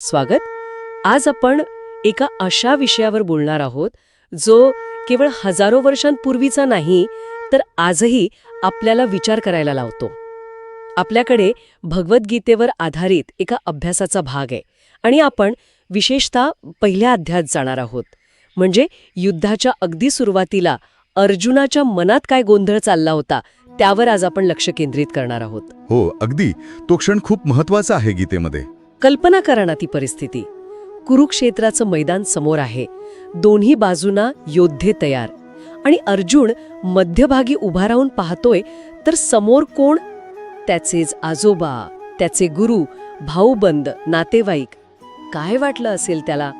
स्वागत. आज आपण एका अशा विषयावर बोलणार आहोत जो केवळ हजारो वर्षांपूर्वीचा नाही तर आजही आपल्याला विचार करायला लावतो. आपल्याकडे भगवद्गीतेवर आधारित एका अभ्यासाचा भाग आहे आणि आपण विशेषतः पहिल्या अध्यायात जाणार आहोत. म्हणजे युद्धाच्या अगदी सुरुवातीला अर्जुनाच्या मनात काय गोंधळ चालला होता त्यावर आज आपण लक्ष केंद्रित करणार आहोत. हो अगदी. तो क्षण खूप महत्त्वाचा आहे गीतेमध्ये. कल्पना करा ना ती परिस्थिती. कुरुक्षेत्राचं मैदान समोर आहे. दोन्ही बाजूना योद्धे तयार. आणि अर्जुन मध्यभागी उभा राहून पाहतोय तर समोर कोण? त्याचेच आजोबा त्याचे गुरु भाऊबंद नातेवाईक. काय वाटलं असेल त्याला?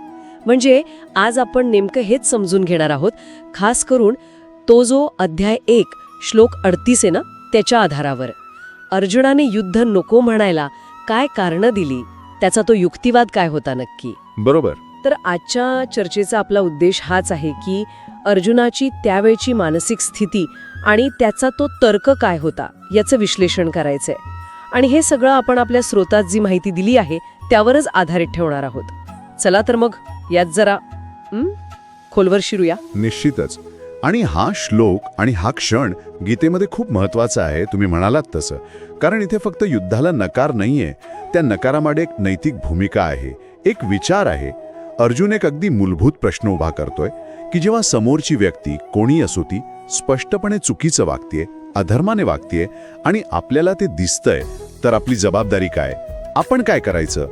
म्हणजे आज आपण नेमकं हेच समजून घेणार आहोत. खास करून तो जो अध्याय एक श्लोक अडतीस आहे ना त्याच्या आधारावर. अर्जुनाने युद्ध नको म्हणायला काय कारणं दिली? त्याचा तो युक्तिवाद काय होता नक्की? बरोबर. तर आजच्या चर्चेचा आपला उद्देश हाच आहे की अर्जुनाची त्यावेळची मानसिक स्थिती आणि त्याचा तो तर्क काय होता याचं विश्लेषण करायचंय. आणि हे सगळं आपण आपल्या स्रोतात जी माहिती दिली आहे त्यावरच आधारित ठेवणार आहोत. चला तर मग यात जरा खोलवर शिरूया. निश्चितच. आणि हा श्लोक आणि हा क्षण गीतेमध्ये खूप महत्त्वाचा आहे तुम्ही म्हणालात तसं. कारण इथे फक्त युद्धाला नकार नाहीये त्या नकारामागे एक नैतिक भूमिका आहे एक विचार आहे. अर्जुन एक अगदी मूलभूत प्रश्न उभा करतोय की जेव्हा समोरची व्यक्ती कोणी असो ती स्पष्टपणे चुकीचं वागतेय अधर्माने वागतेय आणि आपल्याला ते दिसतंय तर आपली जबाबदारी काय? आपण काय करायचं?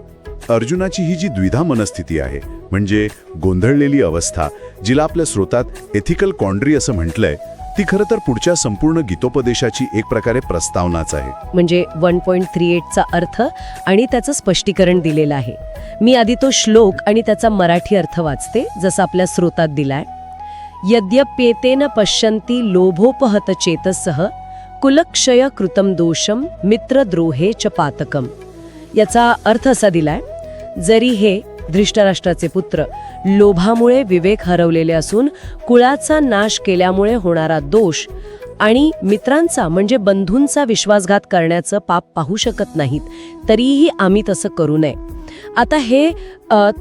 अर्जुनाची ही जी द्विधा मनस्थिती आहे म्हणजे गोंधळलेली अवस्था जिला आपल्या स्रोतात एथिकल कॉन्ड्री असं म्हटलंय ती खरं तर पुढच्या संपूर्ण गीतोपदेशाची एक प्रकारे प्रस्तावनाच आहे. म्हणजे वन पॉईंट थ्री एटचा अर्थ आणि त्याचं स्पष्टीकरण दिलेलं आहे. मी आधी तो श्लोक आणि त्याचा मराठी अर्थ वाचते जसं आपल्या स्रोतात दिलाय. यद्यप्येतेन पश्यंती लोभोपहत चेतसह कुलक्षय कृतम दोषम मित्रद्रोहे च पातकम. याचा अर्थ असा दिलाय जरी हे धृष्टराष्ट्राचे पुत्र लोभामुळे विवेक हरवलेले असून कुळाचा नाश केल्यामुळे होणारा दोष आणि मित्रांचा म्हणजे बंधूंचा विश्वासघात करण्याचं पाप पाहू शकत नाहीत तरीही आम्ही तसं करू नये. आता हे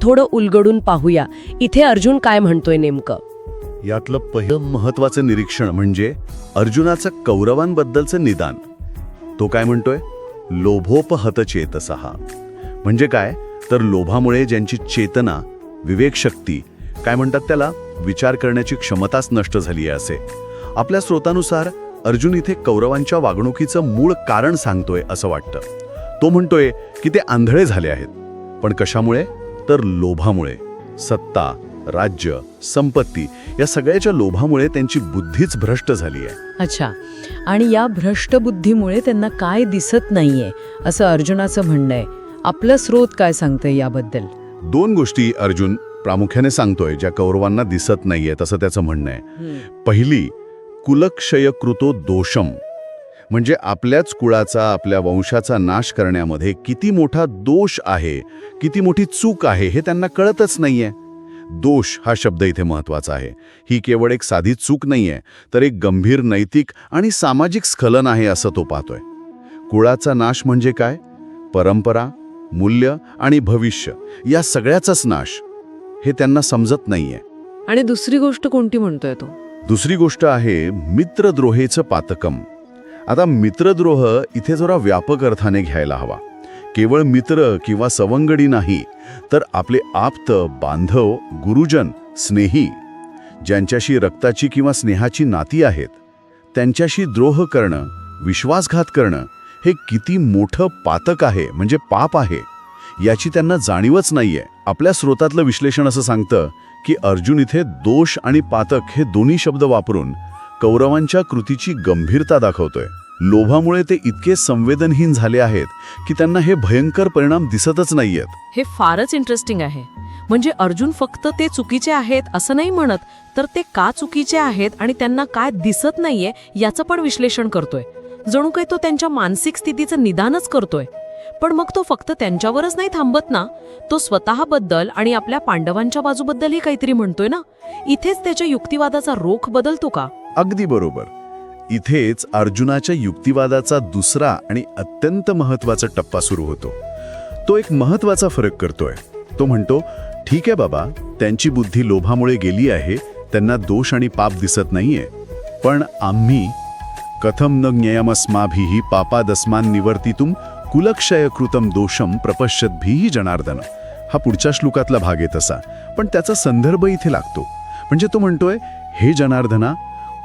थोडं उलगडून पाहूया. इथे अर्जुन काय म्हणतोय नेमकं? यातलं पहिलं महत्वाचं निरीक्षण म्हणजे अर्जुनाचं कौरवांबद्दलचं निदान. तो काय म्हणतोय? लोभोपहत चेतसहा म्हणजे काय? तर लोभामुळे ज्यांची चेतना विवेकशक्ती काय म्हणतात त्याला? विचार करण्याची क्षमताच नष्ट झाली आहे असे. आपल्या स्रोतानुसार अर्जुन इथे कौरवांच्या वागणुकीचं मूळ कारण सांगतोय असं वाटतं. तो म्हणतोय की ते आंधळे झाले आहेत. पण कशामुळे? तर लोभामुळे. सत्ता राज्य संपत्ती या सगळ्याच्या लोभामुळे त्यांची बुद्धीच भ्रष्ट झाली आहे. अच्छा. आणि या भ्रष्ट बुद्धीमुळे त्यांना काय दिसत नाहीये असं अर्जुनाचं म्हणणं आहे. आपलं स्रोत काय सांगतंय याबद्दल? दोन गोष्टी अर्जुन प्रामुख्याने सांगतोय ज्या कौरवांना दिसत नाहीये तसं त्याचं म्हणणं आहे. पहिली कुलक्षयकृतो दोषम म्हणजे आपल्याच कुळाचा आपल्या वंशाचा नाश करण्यामध्ये किती मोठा दोष आहे किती मोठी चूक आहे हे त्यांना कळतच नाहीये. दोष हा शब्द इथे महत्त्वाचा आहे. ही केवळ एक साधी चूक नाहीये तर एक गंभीर नैतिक आणि सामाजिक स्खलन आहे असं तो पाहतोय. कुळाचा नाश म्हणजे काय? परंपरा मूल्य आणि भविष्य या सगळ्याचाच नाश हे त्यांना समजत नाहीये. आणि दुसरी गोष्ट कोणती म्हणतोय तो? दुसरी गोष्ट आहे मित्रद्रोहेचं पातकम. आता मित्रद्रोह इथे जरा व्यापक अर्थाने घ्यायला हवा. केवळ मित्र किंवा सवंगडी नाही तर आपले आप्त बांधव गुरुजन स्नेही ज्यांच्याशी रक्ताची किंवा स्नेहाची नाती आहेत त्यांच्याशी द्रोह करणं विश्वासघात करणं हे किती मोठं पातक आहे म्हणजे पाप आहे याची त्यांना जाणीवच नाहीये. आपल्या स्रोतातलं विश्लेषण असं सांगतं की अर्जुन इथे दोष आणि पातक हे दोन्ही शब्द वापरून कौरवांच्या कृतीची गंभीरता दाखवतोय. लोभामुळे ते इतके संवेदनहीन झाले आहेत की त्यांना हे भयंकर परिणाम दिसतच नाहीयेत. हे फारच इंटरेस्टिंग आहे. म्हणजे अर्जुन फक्त ते चुकीचे आहेत असं नाही म्हणत तर ते का चुकीचे आहेत आणि त्यांना काय दिसत नाहीये याचं पण विश्लेषण करतोय. जणू काही तो त्यांच्या मानसिक स्थितीचं निदानच करतोय. पण मग तो फक्त त्यांच्यावरच नाही थांबत ना? तो स्वतःबद्दल आणि आपल्या पांडवांच्या बाजूबद्दलही काहीतरी म्हणतोय ना? इथेच त्याच्या युक्तिवादाचा रोख बदलतो का? अगदी बरोबर. इथेच अर्जुनाच्या युक्तिवादाचा दुसरा आणि अत्यंत महत्त्वाचा टप्पा सुरू होतो. तो एक महत्त्वाचा फरक करतोय. तो म्हणतो ठीक आहे बाबा त्यांची बुद्धी लोभामुळे गेली आहे त्यांना दोष आणि पाप दिसत नाहीये. पण आम्ही कथम न ज्ञेयमस्माभिः पापादस्मान निवर्तितुम कुलक्षयकृतम दोषम प्रपश्यद्भिः जनार्दन. हा पुढच्या श्लोकातला भाग आहे तसा. पण त्याचा संदर्भ इथे लागतो. म्हणजे तो म्हणतोय हे जनार्दना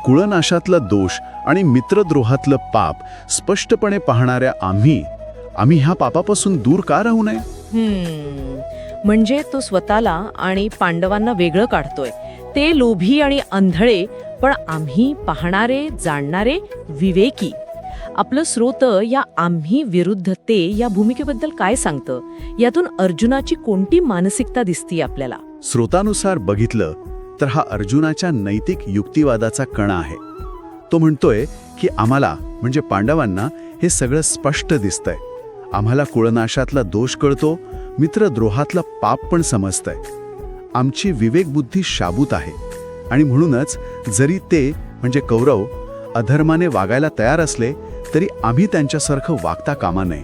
कुळनाशातला दोष आणि मित्रद्रोहातलं पाप स्पष्टपणे पाहणाऱ्या आम्ही आम्ही ह्या पापापासून दूर का राहू नये? म्हणजे तो स्वतःला आणि पांडवांना वेगळं काढतोय. ते लोभी आणि आंधळे पण आम्ही पाहणारे जाणणारे विवेकी. आपलं स्रोत या आम्ही विरुद्ध ते या भूमिकेबद्दल काय सांगतं? यातून अर्जुनाची कोणती मानसिकता दिसती आपल्याला? स्रोतानुसार बघितलं तर हा अर्जुनाच्या नैतिक युक्तिवादाचा कणा आहे. तो म्हणतोय की आम्हाला म्हणजे पांडवांना हे सगळं स्पष्ट दिसतंय. आम्हाला कुळनाशातला दोष कळतो मित्रद्रोहातलं पाप पण समजतंय. आमची विवेकबुद्धी शाबूत आहे. आणि म्हणूनच जरी ते म्हणजे कौरव अधर्माने वागायला तयार असले तरी आम्ही त्यांच्यासारखं वागता कामा नये.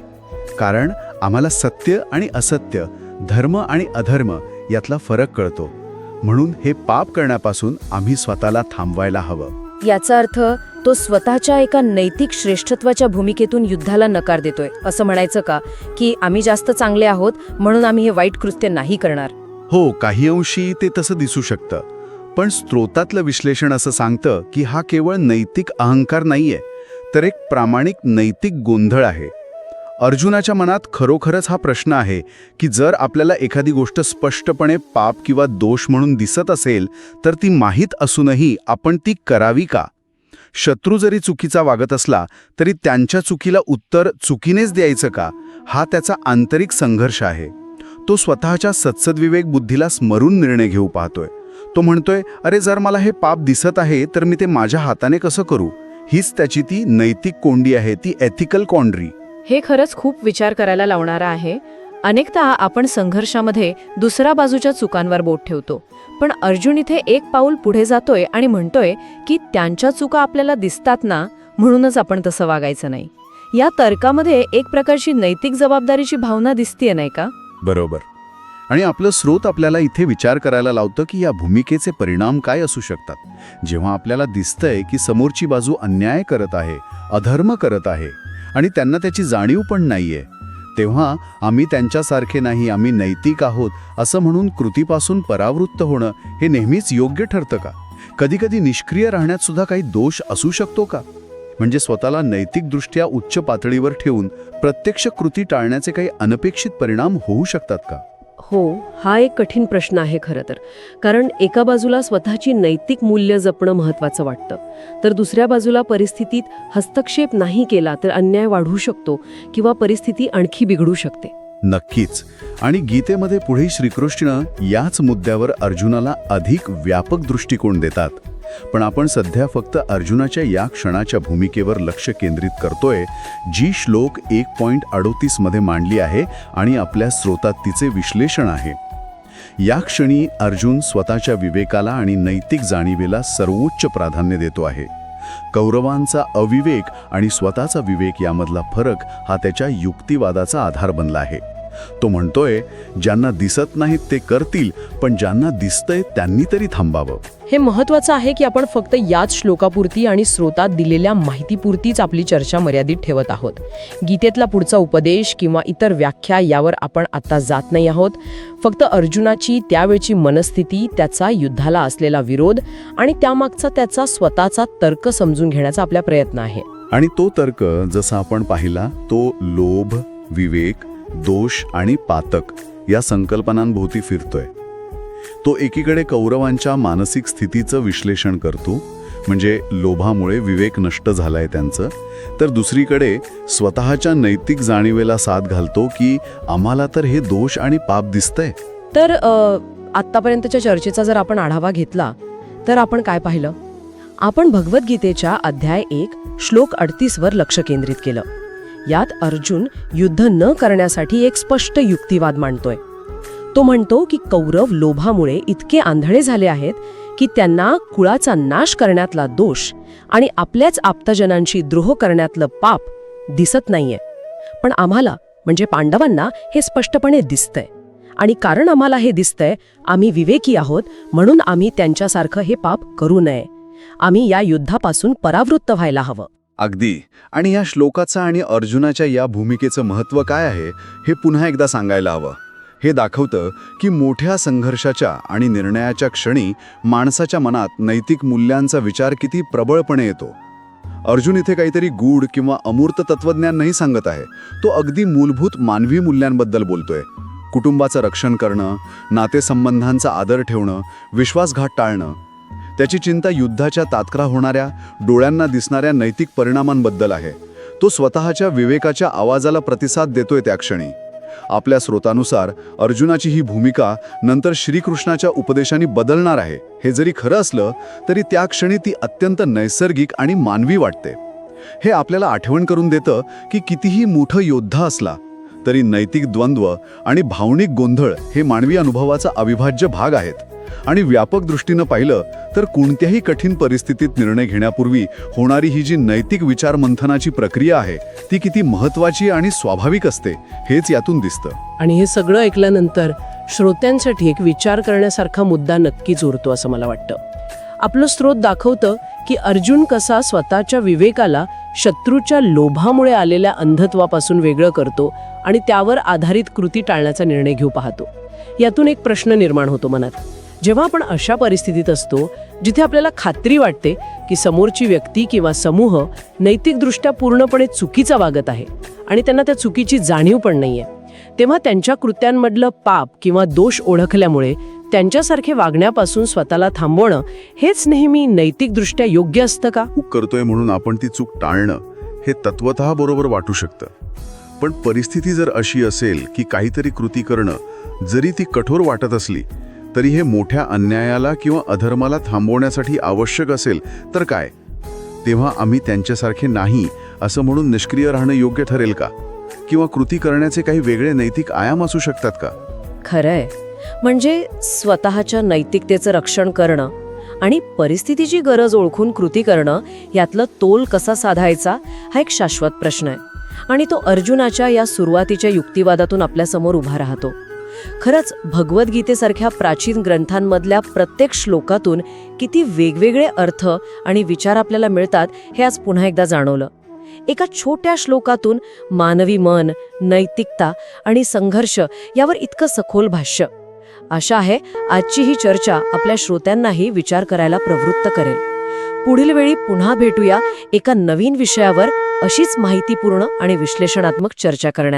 कारण आम्हाला सत्य आणि असत्य धर्म आणि अधर्म यातला फरक कळतो. म्हणून हे पाप करण्यापासून आम्ही स्वतःला थांबवायला हवं. याचा अर्थ तो स्वतःच्या एका नैतिक श्रेष्ठत्वाच्या भूमिकेतून युद्धाला नकार देतोय. असं म्हणायचं का? की आम्ही जास्त चांगले आहोत म्हणून आम्ही हे वाईट कृत्य नाही करणार. हो काही अंशी ते तसं दिसू शकतं. पण स्त्रोतातलं विश्लेषण असं सांगतं की हा केवळ नैतिक अहंकार नाहीये तर एक प्रामाणिक नैतिक गोंधळ आहे. अर्जुनाच्या मनात खरोखरच हा प्रश्न आहे की जर आपल्याला एखादी गोष्ट स्पष्टपणे पाप किंवा दोष म्हणून दिसत असेल तर ती माहीत असूनही आपण ती करावी का? शत्रू जरी चुकीचा वागत असला तरी त्यांच्या चुकीला उत्तर चुकीनेच द्यायचं का? हा त्याचा आंतरिक संघर्ष आहे. तो स्वतःच्या सत्सद्विवेक बुद्धीला स्मरून निर्णय घेऊ पाहतोय. तो म्हणतोय अरे जर मला हे पाप दिसत आहे तर मी ते माझ्या हाताने कसं करू? हीच त्याची ती नैतिक कोंडी आहे ती एथिकल कॉन्ड्री हे खरंच खूप विचार करायला लावणारं आहे. अनेकदा आपण संघर्षामध्ये दुसऱ्या बाजूच्या चुकांवर बोट ठेवतो. पण अर्जुन इथे एक पाऊल पुढे जातोय आणि म्हणतोय की त्यांच्या चुका आपल्याला दिसतात ना म्हणूनच आपण तसं वागायचं नाही. या तर्कामध्ये एक प्रकारची नैतिक जबाबदारीची भावना दिसतीये नाही का? बरोबर. आणि आपलं स्रोत आपल्याला इथे विचार करायला लावतं की या भूमिकेचे परिणाम काय असू शकतात. जेव्हा आपल्याला दिसतंय की समोरची बाजू अन्याय करत आहे अधर्म करत आहे आणि त्यांना त्याची जाणीव पण नाहीये तेव्हा आम्ही त्यांच्यासारखे नाही आम्ही नैतिक आहोत असं म्हणून कृतीपासून परावृत्त होणं हे नेहमीच योग्य ठरतं का? कधीकधी निष्क्रिय राहण्यात सुद्धा काही दोष असू शकतो का? म्हणजे स्वतःला नैतिकदृष्ट्या उच्च पातळीवर ठेवून प्रत्यक्ष कृती टाळण्याचे काही अनपेक्षित परिणाम होऊ शकतात का? हो हा एक कठीण प्रश्न आहे खरं तर. कारण एका बाजूला स्वतःची नैतिक मूल्य जपणं महत्त्वाचं वाटतं. तर दुसऱ्या बाजूला परिस्थितीत हस्तक्षेप नाही केला तर अन्याय वाढू शकतो किंवा परिस्थिती आणखी बिघडू शकते. नक्कीच. आणि गीतेमध्ये पुढे श्रीकृष्ण याच मुद्द्यावर अर्जुनाला अधिक व्यापक दृष्टिकोन देतात. पण आपण सध्या फक्त अर्जुनाच्या या क्षणाच्या भूमिकेवर लक्ष केंद्रित करतोय जी श्लोक एक पॉईंट अडोतीसमध्ये मांडली आहे आणि आपल्या स्रोतात तिचे विश्लेषण आहे. या क्षणी अर्जुन स्वतःच्या विवेकाला आणि नैतिक जाणीवेला सर्वोच्च प्राधान्य देतो आहे. कौरवांचा अविवेक आणि स्वतःचा विवेक यामधला फरक हा त्याच्या युक्तिवादाचा आधार बनला आहे. तो म्हणतोय ज्यांना दिसत नाहीत ते करतील पण ज्यांना दिसतंय त्यांनी तरी थांबावं. हे महत्वाचं आहे की आपण फक्त याच श्लोकापुरती आणि स्रोतात दिलेल्या माहितीपुरतीच आपली चर्चा मर्यादित ठेवत आहोत. गीतेतला पुढचा उपदेश किंवा इतर व्याख्या यावर आपण आता जात नाही आहोत. फक्त अर्जुनाची त्यावेळची मनस्थिती त्याचा युद्धाला असलेला विरोध आणि त्यामागचा त्याचा स्वतःचा तर्क समजून घेण्याचा आपला प्रयत्न आहे. आणि तो तर्क जसा आपण पाहिला तो लोभ विवेक दोष आणि पातक या संकल्पनांभोवती फिरतोय. तो एकीकडे कौरवांच्या मानसिक स्थितीचं विश्लेषण करतो म्हणजे लोभामुळे विवेक नष्ट झालाय त्यांचं तर दुसरीकडे स्वतःच्या नैतिक जाणीवेला साथ घालतो की आम्हाला तर हे दोष आणि पाप दिसतंय. तर आत्तापर्यंतच्या चर्चेचा जर आपण आढावा घेतला तर आपण काय पाहिलं? आपण भगवद्गीतेच्या अध्याय एक श्लोक अडतीसवर लक्ष केंद्रित केलं. यात अर्जुन युद्ध न करण्यासाठी एक स्पष्ट युक्तिवाद मांडतोय. तो म्हणतो की कौरव लोभामुळे इतके आंधळे झाले आहेत की त्यांना कुळाचा नाश करण्यातला दोष आणि आपल्याच आप्तजनांशी द्रोह करण्यातलं पाप दिसत नाहीये. पण आम्हाला म्हणजे पांडवांना हे स्पष्टपणे दिसतंय. आणि कारण आम्हाला हे दिसतंय आम्ही विवेकी आहोत म्हणून आम्ही त्यांच्यासारखं हे पाप करू नये. आम्ही या युद्धापासून परावृत्त व्हायला हवं. अगदी. आणि या श्लोकाचं आणि अर्जुनाच्या या भूमिकेचं महत्त्व काय आहे हे पुन्हा एकदा सांगायला हवं. हे दाखवतं की मोठ्या संघर्षाच्या आणि निर्णयाच्या क्षणी माणसाच्या मनात नैतिक मूल्यांचा विचार किती प्रबळपणे येतो. अर्जुन इथे काहीतरी गूढ किंवा अमूर्त तत्वज्ञान नाही सांगत आहे. तो अगदी मूलभूत मानवी मूल्यांबद्दल बोलतोय. कुटुंबाचं रक्षण करणं नातेसंबंधांचा आदर ठेवणं विश्वासघात टाळणं त्याची चिंता युद्धाच्या तात्काळ होणाऱ्या डोळ्यांना दिसणाऱ्या नैतिक परिणामांबद्दल आहे. तो स्वतःच्या विवेकाच्या आवाजाला प्रतिसाद देतोय त्या क्षणी. आपल्या स्रोतानुसार अर्जुनाची ही भूमिका नंतर श्रीकृष्णाच्या उपदेशाने बदलणार आहे हे जरी खरं असलं तरी त्या क्षणी ती अत्यंत नैसर्गिक आणि मानवी वाटते. हे आपल्याला आठवण करून देतं की कितीही मोठं योद्धा असला तरी नैतिक द्वंद्व आणि भावनिक गोंधळ हे मानवी अनुभवाचा अविभाज्य भाग आहेत. आणि व्यापक दृष्टीनं पाहिलं तर कोणत्याही कठीण परिस्थितीत निर्णय घेण्यापूर्वी होणारी ही जी नैतिक विचारमंथनाची प्रक्रिया आहे ती किती महत्वाची आणि स्वाभाविक असते हेच यातून दिसतं. आणि हे सगळं ऐकल्यानंतर श्रोत्यांसाठी एक विचार करण्यासारखा मुद्दा नक्कीच उरतो असं मला वाटतं. आपलं स्रोत दाखवतं की अर्जुन कसा स्वतःच्या विवेकाला शत्रूच्या लोभामुळे आलेल्या अंधत्वापासून वेगळं करतो आणि त्यावर आधारित कृती टाळण्याचा निर्णय घेऊ पाहतो. यातून एक प्रश्न निर्माण होतो मनात. जेव्हा आपण अशा परिस्थितीत असतो जिथे आपल्याला खात्री वाटते की समोरची व्यक्ती किंवा समूह नैतिकदृष्ट्या पूर्णपणे चुकीचा वागत आहे आणि त्यांना त्या चुकीची जाणीव पण नाहीये तेव्हा त्यांच्या कृत्यांमधलं पाप किंवा दोष ओळखल्यामुळे त्यांच्यासारखे वागण्यापासून स्वतःला थांबवणं हेच नेहमी नैतिकदृष्ट्या योग्य असतं का? करतोय म्हणून आपण ती चूक टाळणं हे तत्वत बरोबर वाटू शकतं. पण परिस्थिती जर अशी असेल की काहीतरी कृती करणं जरी ती कठोर वाटत असली तरी हे मोठ्या अन्यायाला किंवा अधर्माला थांबवण्यासाठी आवश्यक असेल तर काय? तेव्हा आम्ही त्यांच्यासारखे नाही असं म्हणून निष्क्रिय राहणं योग्य ठरेल का? किंवा कृती करण्याचे काही वेगळे नैतिक आयाम असू शकतात का? खरंय. म्हणजे स्वतःच्या नैतिकतेचं रक्षण करणं आणि परिस्थितीची गरज ओळखून कृती करणं यातलं तोल कसा साधायचा हा एक शाश्वत प्रश्न आहे. आणि तो अर्जुनाच्या या सुरुवातीच्या युक्तिवादातून आपल्यासमोर उभा राहतो. खरंच भगवद्गीतेसारख्या प्राचीन ग्रंथांमधल्या प्रत्येक श्लोकातून किती वेगवेगळे अर्थ आणि विचार आपल्याला मिळतात हे आज पुन्हा एकदा जाणवलं. एका छोट्या श्लोकातून मानवी मन नैतिकता आणि संघर्ष यावर इतकं सखोल भाष्य. आशा आहे आजची ही चर्चा आपल्या श्रोत्यांनाही विचार करायला प्रवृत्त करेल. पुढील वेळी पुन्हा भेटूया एका नवीन विषयावर अशीच माहितीपूर्ण आणि विश्लेषणात्मक चर्चा करण्यात